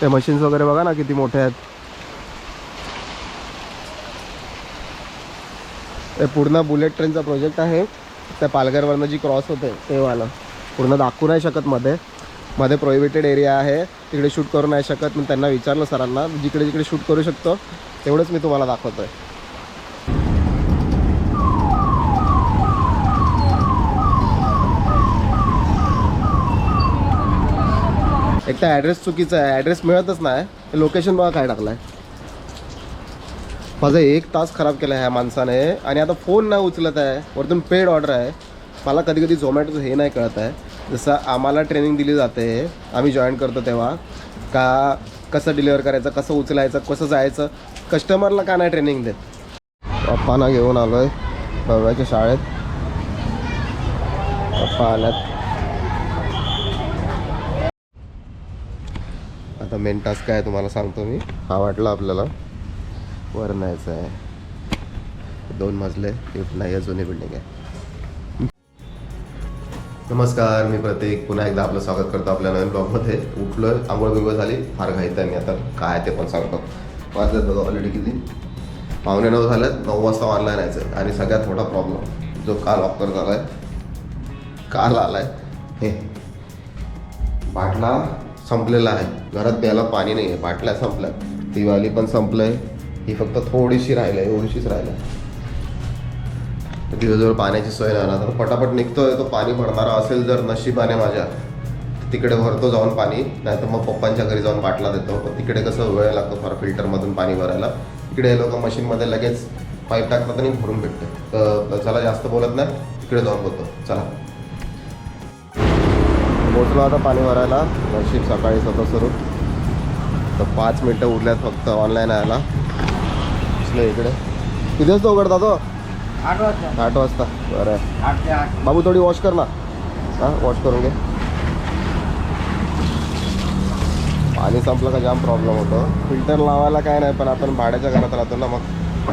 त्या मशीन्स वगैरे बघा ना किती मोठ्या आहेत. ते पूर्ण बुलेट ट्रेनचा प्रोजेक्ट आहे. त्या पालघरवरनं जी क्रॉस होते ते वाला. पूर्ण दाखवू नाही शकत मध्ये. मध्ये प्रोहिबिटेड एरिया आहे. तिकडे शूट करू नाही शकत. मी त्यांना विचारलं सरांना जिकडे जिकडे शूट करू शकतो तेवढंच मी तुम्हाला दाखवतो आहे एक तर ॲड्रेस चुकीचा आहे. ॲड्रेस मिळतच नाही. लोकेशन बघा काय टाकलं आहे माझा एक तास खराब केला आहे ह्या माणसाने. आणि आता फोन नाही उचलत आहे. वरतून पेड ऑर्डर आहे. मला कधी कधी झोमॅटोचं हे नाही कळत आहे. जसं आम्हाला ट्रेनिंग दिली जाते. आम्ही जॉईन करतो तेव्हा. का कसं डिलिव्हर करायचं कसं उचलायचं कसं जायचं? कस्टमरला का नाही ट्रेनिंग देत? पप्पांना घेऊन आलो आहे बव्याच्या शाळेत. पप्पा आल्यात. आता मेन टास्क काय तुम्हाला सांगतो मी. हा वाटला आपल्याला. वर न्यायचं आहे. दोन मजले लिफ्ट नाही आहे जुनी बिल्डिंग आहे. नमस्कार मी प्रतीक. पुन्हा एकदा आपलं स्वागत करतो आपल्या नवीन ब्लॉगमध्ये उठलो आंघोळ बिंघोळ झाली. फार घाईत आहे मी आता. काय ते पण सांगतो. वाजत बघा ऑलरेडी किती. पावणे नऊ झाल्यात नऊ वाजता ऑनलाईन यायचं आणि सगळ्यात मोठा प्रॉब्लेम जो काल ऑफर झाला आहे काल आला आहे हे. बाटला संपलेला आहे. घरात प्यायला पाणी नाही आहे बाटल्या संपल्या ती वाली पण संपलंय. ही फक्त थोडीशी राहिलं आहे एवढीशीच राहिलं दिवसभर पाण्याची सोय राहणार. तर पटापट निघतोय. तो पाणी भरणारा असेल जर नशिबाने माझ्या तिकडे भरतो जाऊन पाणी नाहीतर मग पप्पांच्या घरी जाऊन बाटला देतो. पण तिकडे कसं वेळ लागतो फार फिल्टरमधून पाणी भरायला. तिकडे लोक मशीनमध्ये लगेच पाईप टाकतात आणि भरून भेटते तर चला जास्त बोलत नाही. तिकडे जाऊन बोलतो चला. पोचलो आता पाणी भरायला. नशीब सकाळी स्वतः सुरू. तर पाच मिनटं उरल्यात फक्त ऑनलाईन असलं इकडे. किती वाजता उघडता तो? आठ वाजता. आठ वाजता. बरं. ते बाबू थोडी वॉश कर ना. हां वॉश करून घे. पाणी संपलं का जाम प्रॉब्लेम होतो. फिल्टर लावायला काय नाही पण आपण भाड्याच्या घरात राहतो ना मग.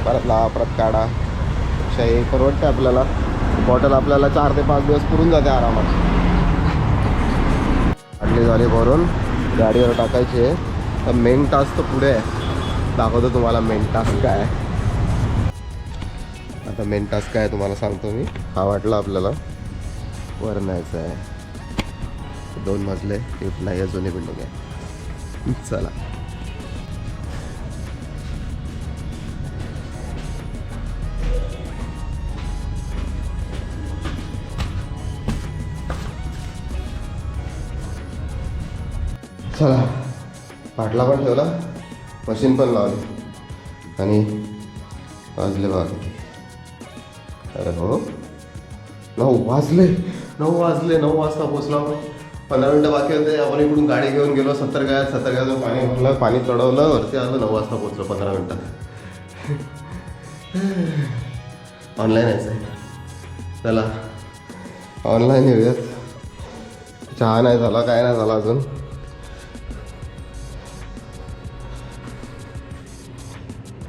परत लावा परत काढा. अशा हे परवडते आपल्याला. बॉटल आपल्याला चार ते पाच दिवस पुरून जाते आरामात. आटली झाली भरून. गाडीवर टाकायची. आहे तर मेन टास्क तर पुढे आहे. दाखवतो तुम्हाला मेन टास्क काय आहे. आता मेन टास्क काय आहे तुम्हाला सांगतो मी. हा वाटला आपल्याला. वर न्यायचा आहे. दोन मजले एक नाही जुनी बिल्डिंग आहे चला. चला. पाटला पण ठेवला. मशीन पण लावली. आणि वाजले बघा अरे हो. नऊ वाजले. नऊ वाजले. नऊ वाजता पोचला पंधरा मिनटं बाकी होते. आपण इकडून गाडी घेऊन गेलो. सत्तर गायात सत्तर गायातून पाणी भरलं पाणी चढवलं वरती आलं. नऊ वाजता पोचलो पंधरा मिनटात ऑनलाईन यायचं आहे चला. ऑनलाईन येऊयात. चहा नाही झाला. काय नाही झाला अजून.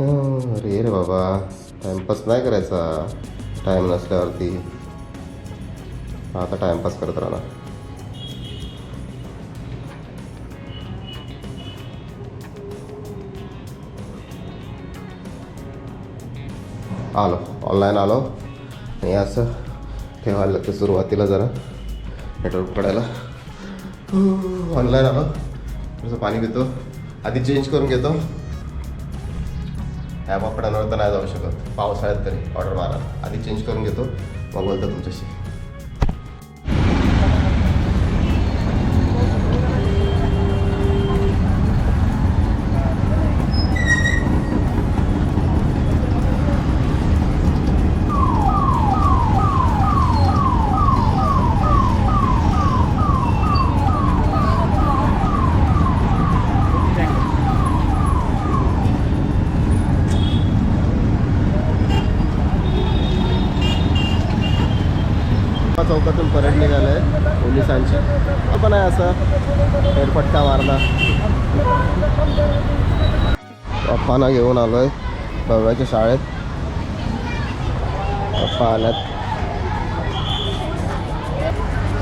अरे रे बाबा. टाइमपास नाही करायचा. टाईम नसल्यावरती. आता टाइमपास करत राहणार. आलो. ऑनलाईन आलो. आणि असं ठेवायला लागतं सुरुवातीला जरा. नेटवर्क पडायला. ऑनलाईन आलो. थोडंसं पाणी पितो. आधी चेंज करून घेतो. ह्या वापरांवर तर नाही जाऊ शकत. पावसाळ्यात तरी ऑर्डर मारा. आधी चेंज करून घेतो. मग बोलतो तुमच्याशी. चौकातून परत निघालं आहे पोलिसांची पण आहे असं फेरफटका मारला. पप्पांना घेऊन आलो आहे भव्याच्या शाळेत. पप्पा आल्यात.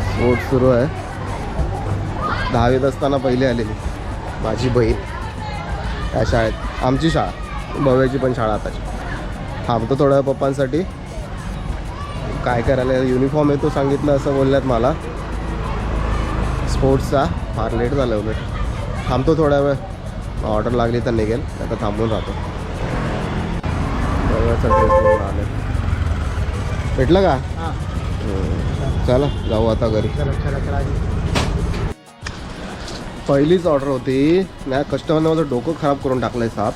स्पोर्ट सुरू आहे. दहावीत असताना पहिली आलेली माझी बहीण त्या शाळेत. आमची शाळा भव्याची पण शाळा आताची. थांबतो थोड्या पप्पांसाठी. काय करायला युनिफॉर्म आहे तो सांगितलं असं बोलल्यात मला. स्पोर्ट्सचा फार लेट झालं उलट. थांबतो थोड्या वेळ. ऑर्डर लागली तर निघेल आता थांबून राहतो. आले. भेटलं का. चला जाऊ आता घरी. पहिलीच ऑर्डर होती. नाही कस्टमरने माझं डोकं खराब करून टाकलं आहे साप.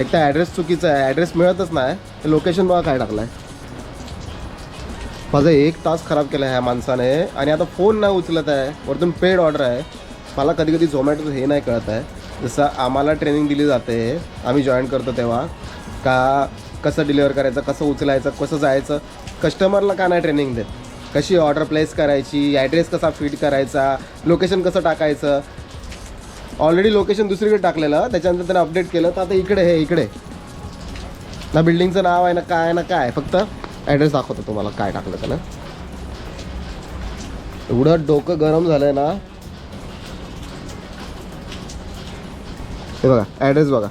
एक तर ॲड्रेस चुकीचा आहे. ॲड्रेस मिळतच नाही. लोकेशन बघा काय टाकलं आहे माझा एक तास खराब केला आहे ह्या माणसाने आणि आता फोन नाही उचलत आहे वरतून पेड ऑर्डर आहे. मला कधी कधी झोमॅटो हे नाही कळत आहे. जसं आम्हाला ट्रेनिंग दिली जाते आम्ही जॉईन करतो तेव्हा. का कसं डिलिव्हर करायचं कसं उचलायचं कसं जायचं? कस्टमरला का नाही ट्रेनिंग देत? कशी ऑर्डर प्लेस करायची ॲड्रेस कसा फिट करायचा लोकेशन कसं टाकायचं? ऑलरेडी लोकेशन दुसरीकडे टाकलेलं त्याच्यानंतर त्यानं अपडेट केलं तर आता इकडे हे इकडे. ना बिल्डिंगचं नाव आहे ना काय ना काय फक्त ॲड्रेस दाखवतो तुम्हाला काय टाकलं त्यानं एवढं डोकं गरम झालंय ना. हे बघा ॲड्रेस बघा.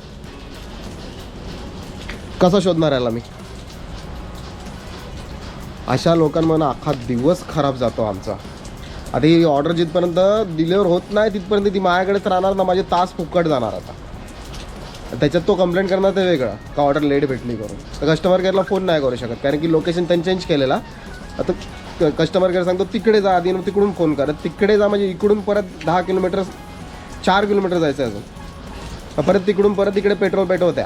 कसा शोधणार याला मी? अशा लोकांमधून अख्खा दिवस खराब जातो आमचा. आता ही ऑर्डर जिथपर्यंत डिलिव्हर होत नाही तिथपर्यंत ती माझ्याकडेच राहणार ना माझे तास फुकट जाणार आता. त्याच्यात तो कंप्लेंट करणार ते वेगळं. का ऑर्डर लेट भेटली करून. तर कस्टमर केअरला फोन नाही करू शकत. कारण की लोकेशन त्यांनी चेंज केलेला. आता कस्टमर केअर सांगतो तिकडे जा आधी मग तिकडून फोन करा. तिकडे जा म्हणजे इकडून परत दहा किलोमीटर चार किलोमीटर जायचं आहे अजून. परत तिकडून परत इकडे पेट्रोल पेटवत्या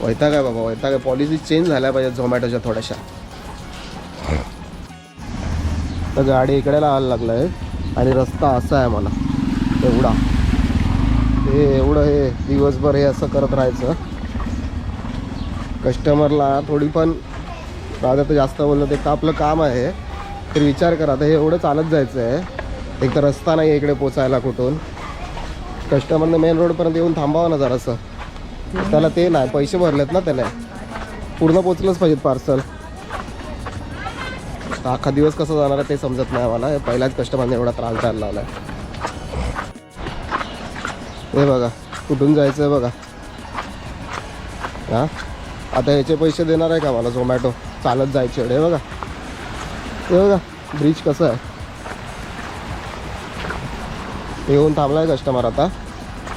वैता काय बाबा वैता काय पॉलिसी चेंज झाल्या पाहिजे झोमॅटोच्या थोड्याशा. तर गाडी इकडे आला लागलं आहे आणि रस्ता असा आहे मला. एवढा. हे एवढं हे दिवसभर हे असं करत राहायचं. कस्टमरला थोडी पण राजा तर जास्त बोललं ते का आपलं काम आहे. तर विचार करा आता हे एवढं चालत जायचं आहे एक तर रस्ता नाही इकडे पोचायला कुठून. कस्टमरने मेन रोडपर्यंत येऊन थांबावं ना जरासं. त्याला ते नाही पैसे भरलेत ना त्याने. पूर्ण पोचलंच पाहिजेत पार्सल अख्खा दिवस कसं जाणार आहे ते समजत नाही मला हे पहिल्याच कस्टमरने एवढा त्रास द्यायला लावला आहे हे बघा कुठून जायचं आहे बघा. हां? आता ह्याचे पैसे देणार आहे का मला झोमॅटो चालत जायचे हे बघा. हे बघा ब्रिज कसं आहे? येऊन थांबला आहे कस्टमर आता.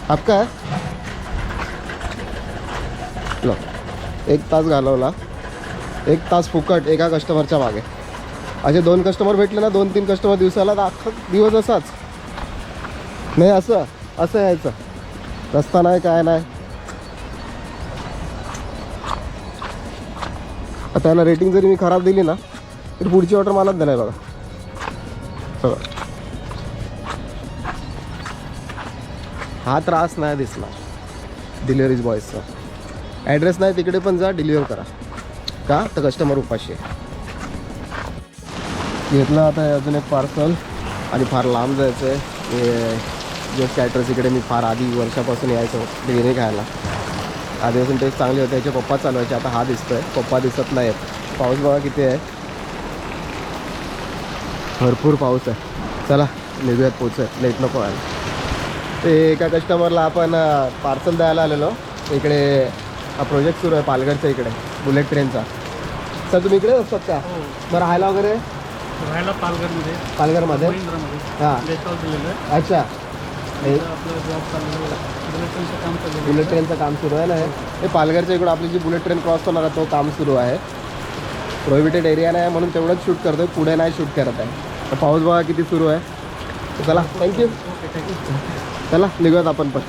आप काय लो एक तास घालवला. एक तास फुकट एका कस्टमरच्या मागे. असे दोन कस्टमर भेटले ना दोन तीन कस्टमर दिवसाला तर अख्खा दिवस असाच. नाही असं असं यायचं. रस्ता नाही काय नाही. आता याला रेटिंग जरी मी खराब दिली ना तर पुढची ऑर्डर मलाच देणार बघा. बघा हा त्रास नाही दिसला डिलिव्हरीज बॉयजचा ॲड्रेस नाही तिकडे पण जा डिलिव्हर करा. का? तर कस्टमर उपाशी आहे. घेतलं आता अजून एक पार्सल आणि फार लांब जायचं आहे हे जस्ट ॲड्रेस इकडे मी फार आधी वर्षापासून यायचो बिर्याणी खायला आधीपासून टेस्ट चांगली होते. याचे पप्पा चालवायचे. आता हा दिसतोय. पप्पा दिसत नाहीत पाऊस बघा किती आहे. भरपूर पाऊस आहे. चला निघूयात पोचूयात लेट नको व्हायला. ते एका कस्टमरला आपण पार्सल द्यायला आलेलो. इकडे हा प्रोजेक्ट सुरू आहे पालघरच्या इकडे बुलेट ट्रेनचा सर तुम्ही इकडेच असतात का? मग राहायला वगैरे? राहायला पालघरमध्ये. पालघरमध्ये? हां. आहे. अच्छा. बुलेट ट्रेनचं काम सुरू आहे ना हे? पालघरच्या इकडे आपली जी बुलेट ट्रेन क्रॉस होणार आहे तो काम सुरू आहे. प्रोहिबिटेड एरिया नाही म्हणून तेवढंच शूट करतोय पुढे नाही शूट करत आहे. तर पाऊस बघा किती सुरू आहे. चला थँक्यू चला निघूयात आपण पण.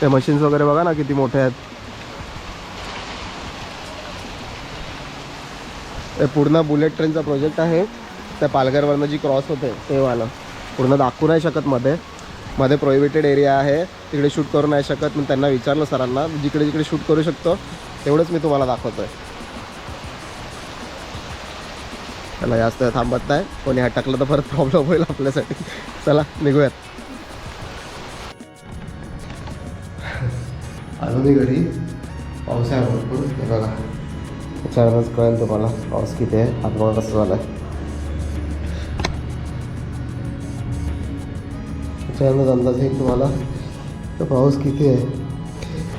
ते मशीन्स वगैरे बघा ना किती मोठे आहेत. हे पूर्ण बुलेट ट्रेनचा प्रोजेक्ट आहे. त्या पालघरवरनं जी क्रॉस होते ते वालं. पूर्ण दाखवू नाही शकत मध्ये. मध्ये प्रोहिबिटेड एरिया आहे. तिकडे शूट करू नाही शकत. मी त्यांना विचारलं सरांना जिकडे जिकडे शूट करू शकतो तेवढंच मी तुम्हाला दाखवतो आहे त्याला जास्त थांबत नाही कोणी हटकलं तर परत प्रॉब्लेम होईल आपल्यासाठी. चला निघूयात. अजून घरी. पाऊस आहे भरपूर. बघा. त्याच्यावरच कळेल तुम्हाला. पाऊस किती आहे? आगमन कसं झालं आहे त्याच्यावरच अंदाज येईल तुम्हाला. तर पाऊस किती आहे?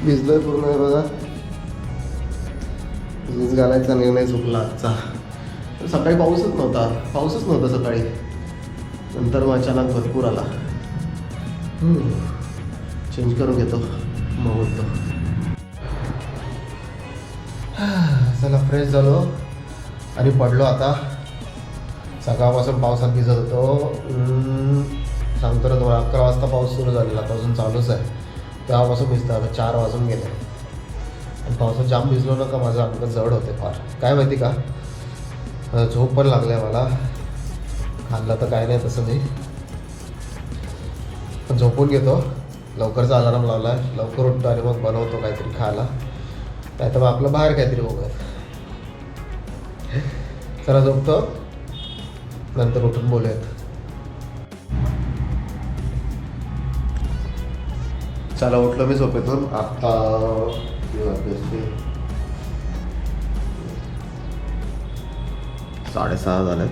भिजलं पूर्ण आहे बघा. भिज घालायचा निर्णय चुकला आजचा. सकाळी पाऊसच नव्हता. पाऊसच नव्हता सकाळी. नंतर मग अचानक भरपूर आला. चेंज करून घेतो. मग बोलतो. चला फ्रेश झालो. आणि पडलो आता. सकाळपासून पावसात भिजत होतो. सांगतो ना तुम्हाला अकरा वाजता पाऊस सुरू झालेला आता अजून चालूच आहे. तेव्हापासून भिजतं आता चार वाजून गेले. आणि पावसात जाम भिजलो ना का माझं अंग जड होते फार. काय माहिती का? झोप पण लागली आहे मला. खाल्लं तर काय नाही तसं मी. पण झोपून घेतो. लवकरचा अलाराम लावला आहे लवकर उठतो आणि मग बनवतो काहीतरी खायला. नाही तर मग आपलं बाहेर काहीतरी बघूयात चला झोपतो. नंतर उठून बोलूयात. चला उठलो मी झोपेतून. आता साडेसहा झाल्यात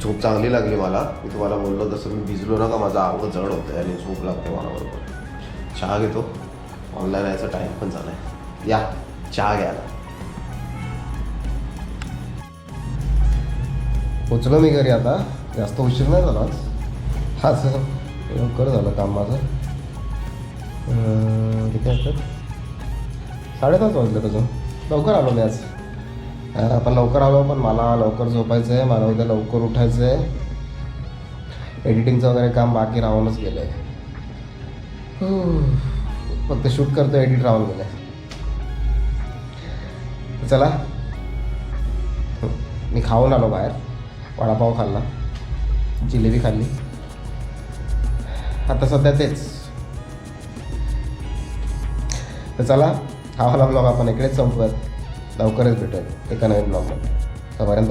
झोप चांगली लागली मला. मी तुम्हाला बोललो तसं मी भिजलो ना का माझा अंग जड होतं आणि झोप लागते मला बरोबर चहा घेतो. ऑनलाईन यायचा टाईम पण झाला आहे या चहा घ्यायला. पोचलो मी घरी आता. जास्त उशीर नाही झाला आज. सर लवकर झालं काम माझं. किती वाजतात? साडेपाच वाजले अजून. लवकर आलो मी आज. हा, पण लवकर आलो पण मला लवकर झोपायचं आहे मला उद्या लवकर उठायचं आहे एडिटिंगचं वगैरे काम बाकी राहूनच गेलं आहे फक्त शूट करतो एडिट राहून गेलं आहे चला. मी खाऊन आलो बाहेर. वडापाव खाल्ला. जिलेबी खाल्ली. आता सध्या तेच. तर चला हा वाला ब्लॉग आपण इकडेच संपवत लवकरच भेटत एका नवीन ब्लॉगमध्ये तोपर्यंत